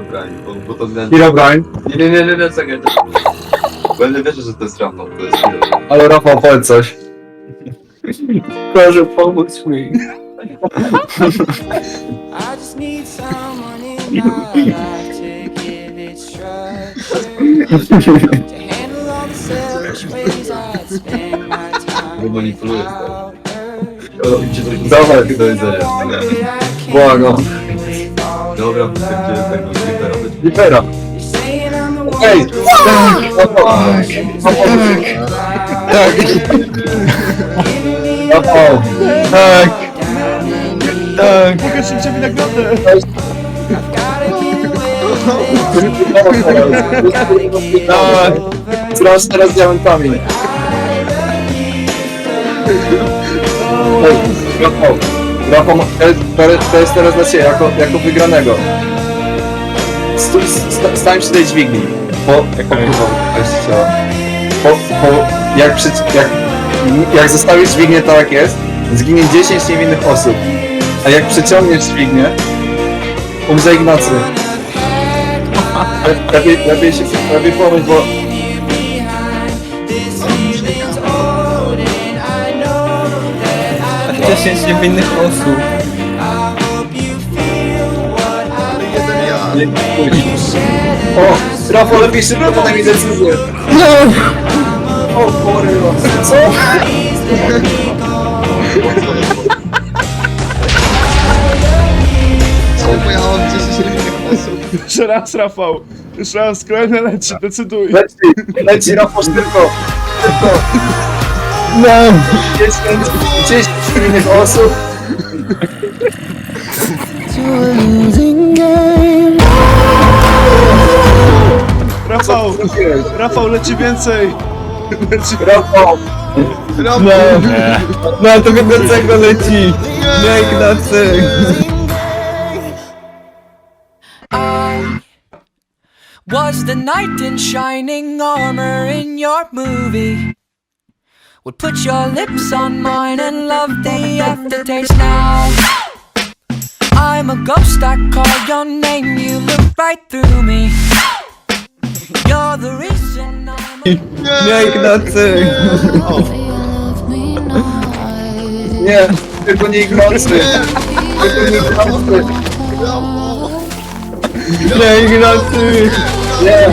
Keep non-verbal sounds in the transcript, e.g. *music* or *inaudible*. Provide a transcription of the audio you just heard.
Herobrine, bo, bo to ten... Herobrine, Nie, nie, nie, nie, nie, czekaj. Będę wierzył, że to jest Rafał, to jest Herobrine. ale Rafał, powiedz coś. Proszę, pomóż mi. I just need someone in my life to give it structure. To handle all the selfish ways I spend my time Bo without her. Do Dawaj. Do widzenia. Błagam. Dobra, będzie tego the one Ej, who tak, Rafał, tak, tak. Pokaż im ciebie nagrodę! Tak, strasz teraz diamentami. Ej, Rafał, Rafał, to jest- to jest teraz dla Ciebie, jako, jako wygranego. Stój, sta- stań przy tej dźwigni, bo, jak po, po, jak, przy, jak, jak zostawisz dźwignię tak jak jest, zginie 10 niewinnych osób, a jak przyciągniesz dźwignię, umrze Ignacy. Le- *laughs* Lepiej, lepiej się, lepiej pomyśl, bo 10 niewinnych osób. hope you feel what I O, Rafał, lepiej szybko podaj mi decyzję. O, kurwa. Co? Czemu ja mam 10 innych osób? Jeszcze raz, Rafał! Jeszcze raz, kolejne leci, decyduj! Leci, leci Rafał szybko. Szybko. No. 10, 10 niewinnych osób. Rafał! Trafiłeś. Rafał, leci więcej! Leci... Rafał. Rafał! No, no to Ignacego leci. Nie, Ignacy. I was the knight in shining armor in your movie. Would put your lips on mine and love the aftertaste now. I'm a ghost, I call your name, you look right through me. You're the reason I'm Nie, Ignacy. Nie, tylko nie Ignacy. Tylko nie Ignacy. Nie, Ignacy. Nie.